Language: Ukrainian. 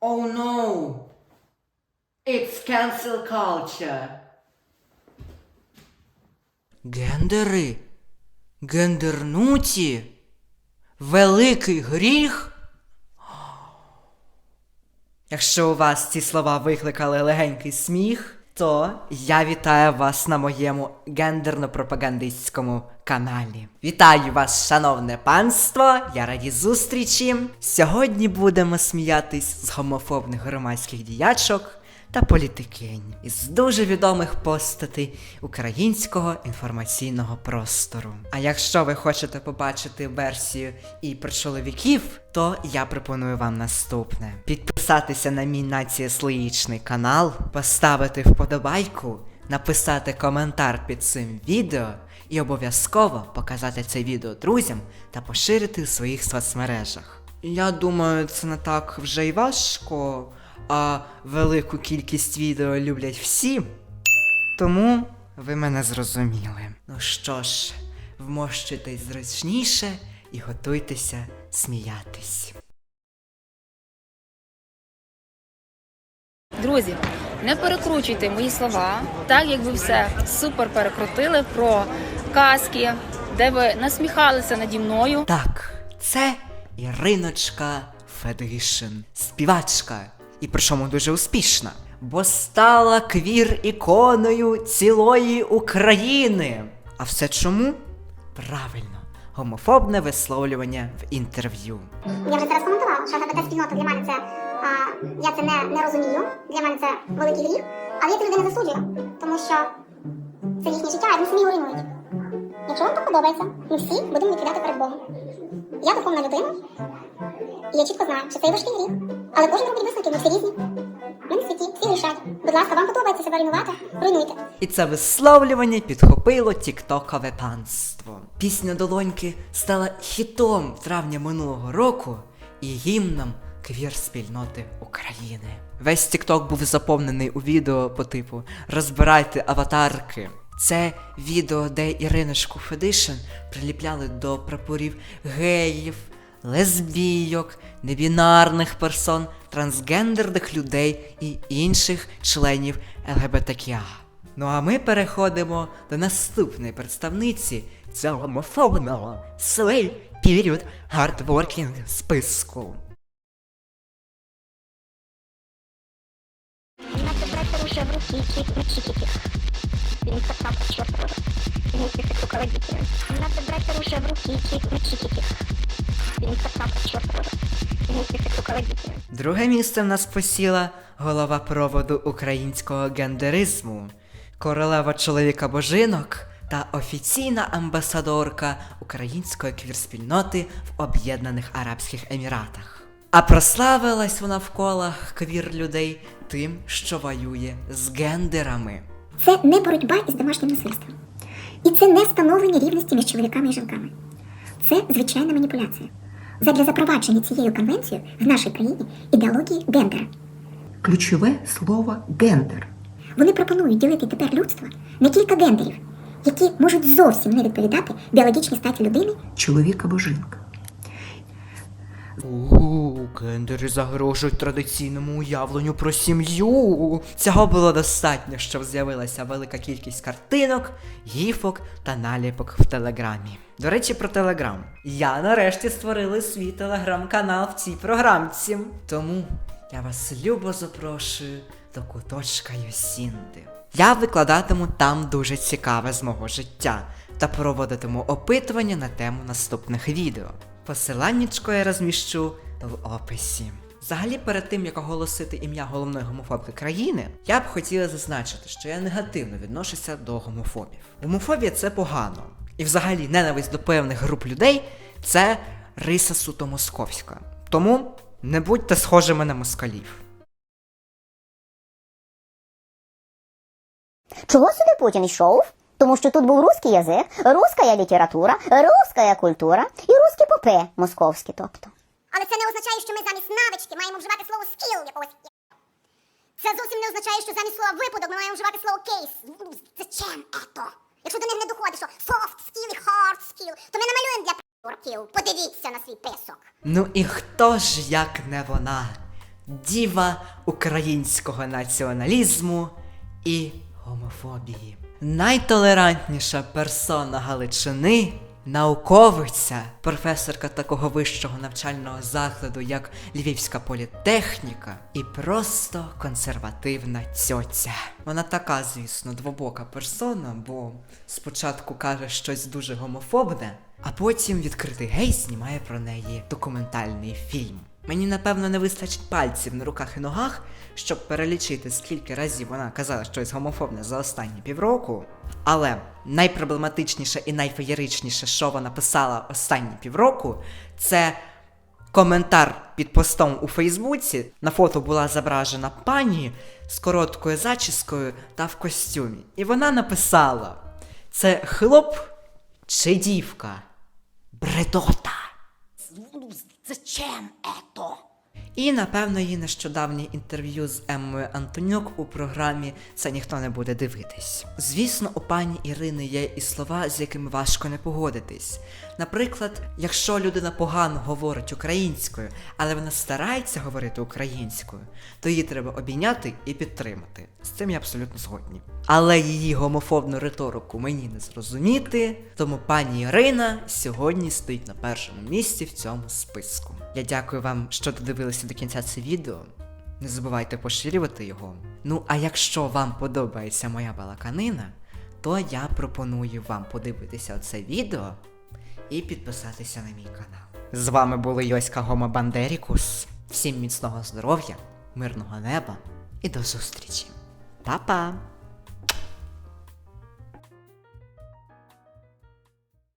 Oh no! It's cancel culture! Гендери? Гендернуті? Великий гріх? Якщо у вас ці слова викликали легенький сміх, то я вітаю вас на моєму гендерно-пропагандистському каналі. Вітаю вас, шановне панство! Я раді зустрічі. Сьогодні будемо сміятись з гомофобних громадських діячок та політикинь із дуже відомих постатей українського інформаційного простору. А якщо ви хочете побачити версію і про чоловіків, то я пропоную вам наступне: підписатися на мій націєслоїчний канал, поставити вподобайку, написати коментар під цим відео і обов'язково показати це відео друзям та поширити у своїх соцмережах. Я думаю, це не так вже й важко, а велику кількість відео люблять всі. Тому ви мене зрозуміли. Ну що ж, вмощуйтесь зручніше і готуйтеся сміятись. Друзі, не перекручуйте мої слова, так як ви все супер перекрутили про казки, де ви насміхалися наді мною. Так, це Іриночка Федишин, співачка, і причому дуже успішна, бо стала квір-іконою цілої України. А все чому? Правильно, гомофобне висловлювання в інтерв'ю. Я вже зараз коментувала, що ЛГБТ-спільнота для мене це а, я це не, не розумію. Для мене це великий гріх. Але я цю людину засуджую, тому що це їхнє життя, і вони самі його руйнують. Якщо вам так подобається, ми всі будемо відповідати перед Богом. Я духовна людина, і я чітко знаю, що це є важкий гріх. Але кожен робить висновки, ми всі різні. Ми не святі, всі грішать. Будь ласка, вам подобається себе руйнувати? Руйнуйте. І це висловлювання підхопило тіктокове панство. Пісня Долоньки стала хітом в травні минулого року і гімном квір-спільноти України. Весь тікток був заповнений у відео по типу Розбирайте аватарки. Це відео, де Іриночку Федишин приліпляли до прапорів геїв, лесбійок, небінарних персон, трансгендерних людей і інших членів ЛГБТКІА. Ну а ми переходимо до наступної представниці цього гомофобного свій період хардворкінг списку. Надо их руководителем. Надо брать оружие в руки и кричить их. Друге місце в нас посіла голова проводу українського гендеризму, королева чоловіка божинок та офіційна амбасадорка української квір-спільноти в Об'єднаних Арабських Еміратах. А прославилась вона в колах квір-людей тим, що воює з гендерами. Це не боротьба із домашнім насильством. І це не встановлення рівності між чоловіками і жінками. Це звичайна маніпуляція. Задля запровадження цією конвенцією в нашій країні ідеології гендера. Ключове слово гендер. Вони пропонують ділити тепер людство на кілька гендерів, які можуть зовсім не відповідати біологічній статі людини Чоловік або жінка. У, загрожують традиційному уявленню про сім'ю. Цього було достатньо, щоб з'явилася велика кількість картинок, гіфок та наліпок в телеграмі. До речі, про телеграм. Я нарешті створила свій телеграм-канал в цій програмці. Тому я вас любо запрошую до куточка Йосінди. Я викладатиму там дуже цікаве з мого життя та проводитиму опитування на тему наступних відео. Посиланнячко я розміщу в описі. Взагалі, перед тим як оголосити ім'я головної гомофобки країни, я б хотіла зазначити, що я негативно відношуся до гомофобів. Гомофобія це погано. І взагалі ненависть до певних груп людей це риса суто московська. Тому не будьте схожими на москалів. Чого сюди Путін йшов? Тому що тут був русський язик, руська література, руська культура і русські попи московські, тобто. Але це не означає, що ми замість навички маємо вживати слово скіл якогось. Це зовсім не означає, що замість слова випадок ми маємо вживати слово кейс. Зачем ето? Якщо до них не доходить, що soft skill і hard skill, то ми намалюємо для придурків. Подивіться на свій писок. Ну і хто ж як не вона? діва українського націоналізму і гомофобії. Найтолерантніша персона Галичини, науковиця, професорка такого вищого навчального закладу, як Львівська політехніка, і просто консервативна цьоця. Вона така, звісно, двобока персона, бо спочатку каже щось дуже гомофобне, а потім відкритий гей знімає про неї документальний фільм. Мені напевно не вистачить пальців на руках і ногах, щоб перелічити, скільки разів вона казала щось гомофобне за останні півроку. Але найпроблематичніше і найфеєричніше, що вона писала останні півроку, це коментар під постом у Фейсбуці. На фото була зображена пані з короткою зачіскою та в костюмі. І вона написала: це хлоп чи дівка? Бредота. Зачем ето? І, напевно, її нещодавнє інтерв'ю з Еммою Антонюк у програмі Це ніхто не буде дивитись. Звісно, у пані Ірини є і слова, з якими важко не погодитись. Наприклад, якщо людина погано говорить українською, але вона старається говорити українською, то її треба обійняти і підтримати. З цим я абсолютно згодні. Але її гомофобну риторику мені не зрозуміти, тому пані Ірина сьогодні стоїть на першому місці в цьому списку. Я дякую вам, що додивилися до кінця це відео. Не забувайте поширювати його. Ну а якщо вам подобається моя балаканина, то я пропоную вам подивитися це відео і підписатися на мій канал. З вами були Йоська Гома Бандерікус. Всім міцного здоров'я, мирного неба і до зустрічі. Па-па!